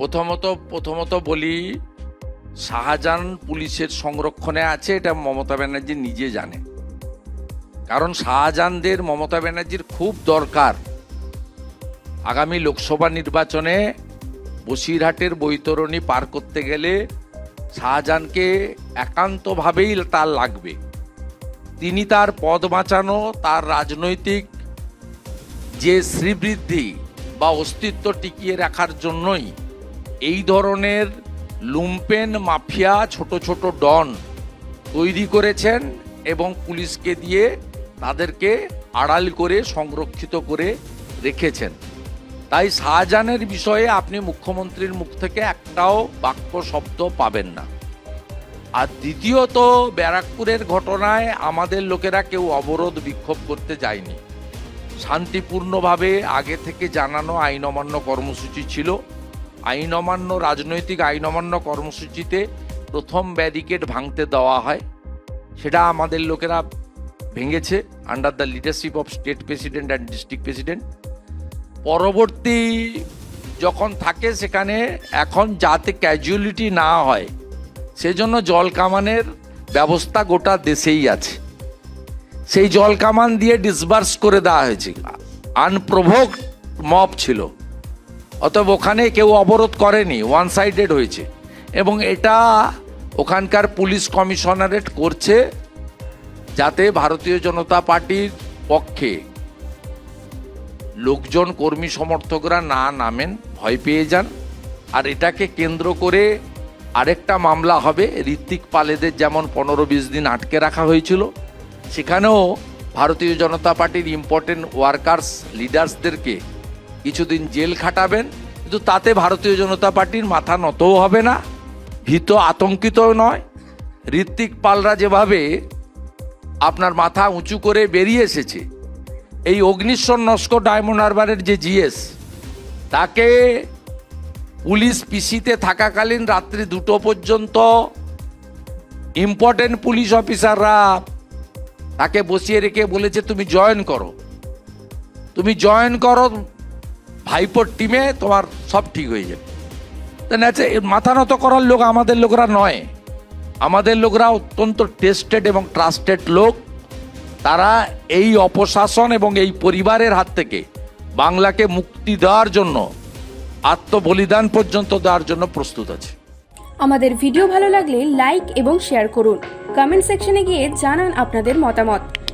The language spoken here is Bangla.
প্রথমত প্রথমত বলি, শাহজাহান পুলিশের সংরক্ষণে আছে, এটা মমতা ব্যানার্জি নিজে জানে। কারণ শাহজাহানদের মমতা ব্যানার্জির খুব দরকার। আগামী লোকসভা নির্বাচনে বসিরহাটের বৈতরণী পার করতে গেলে শাহজাহানকে একান্তভাবেই তার লাগবে। তিনি তার পদ বাঁচানো, তার রাজনৈতিক যে শ্রীবৃদ্ধি বা অস্তিত্ব টিকিয়ে রাখার জন্যই এই ধরনের লুম্পেন মাফিয়া ছোট ছোট ডন তৈরি করেছেন এবং পুলিশকে দিয়ে তাদেরকে আড়াল করে সংরক্ষিত করে রেখেছেন। তাই শাহজাহানের বিষয়ে আপনি মুখ্যমন্ত্রীর মুখ থেকে একটাও বাক্য, শব্দ পাবেন না। আর দ্বিতীয়ত, ব্যারাকপুরের ঘটনায় আমাদের লোকেরা কেউ অবরোধ বিক্ষোভ করতে যায়নি। শান্তিপূর্ণভাবে আগে থেকে জানানো আইন অমান্য কর্মসূচি ছিল। আইন অমান্য রাজনৈতিক আইন অমান্য কর্মসূচিতে প্রথম ব্যারিকেড ভাঙতে দেওয়া হয়। সেটা আমাদের লোকেরা ভেঙেছে under the leadership of state president and district president পরবর্তী যখন থাকে সেখানে এখন যাতে ক্যাজুয়ালিটি না হয়, সেজন্য জল কামানের ব্যবস্থা গোটা দেশেই আছে। সেই জল কামান দিয়ে ডিসবার্স করে দেওয়া হয়েছে। আনপ্রভোক মপ ছিল। অতএব ওখানে কেউ অবরোধ করেনি ওয়ান সাইডেড হয়েছে। এবং এটা ওখানকার পুলিশ কমিশনারেট করছে যাতে ভারতীয় জনতা পার্টির পক্ষে লোকজন, কর্মী, সমর্থকরা না নামেন, ভয় পেয়ে যান। আর এটাকে কেন্দ্র করে আরেকটা মামলা হবে, ঋত্বিক পালেদের যেমন পনেরো বিশ দিন আটকে রাখা হয়েছিল, সেখানেও ভারতীয় জনতা পার্টির ইম্পর্টেন্ট ওয়ার্কার্স লিডার্সদেরকে কিছুদিন জেল খাটাবেন, কিন্তু তাতে ভারতীয় জনতা পার্টির মাথা নতও হবে না, ভীত আতঙ্কিতও নয়। ঋত্বিক পালরা যেভাবে আপনার মাথা উঁচু করে বেরিয়ে এসেছে, এই অগ্নিশ্বর নস্কর ডায়মন্ড হারবারের যে জিএস, তাকে পুলিশ পিসিতে থাকাকালীন রাত্রি দুটো পর্যন্ত ইম্পর্টেন্ট পুলিশ অফিসাররা তাকে বসিয়ে রেখে বলেছে, তুমি জয়েন করো। তুমি জয়েন করো ভাইপোর টিমে তোমার সব ঠিক হয়ে যাবে। ন্যাচে মাথা নত করার লোক আমাদের লোকরা নয়। আমাদের লোকরা অত্যন্ত টেস্টেড এবং ট্রাস্টেড লোক। তারা এই অপশাসন এবং এই পরিবারের হাত থেকে বাংলাকে মুক্তি দেওয়ার জন্য, আত্মবলিদান পর্যন্ত দেওয়ার জন্য প্রস্তুত আছে। আমাদের ভিডিও ভালো লাগলে লাইক এবং শেয়ার করুন। কমেন্ট সেকশনে গিয়ে জানান আপনাদের মতামত।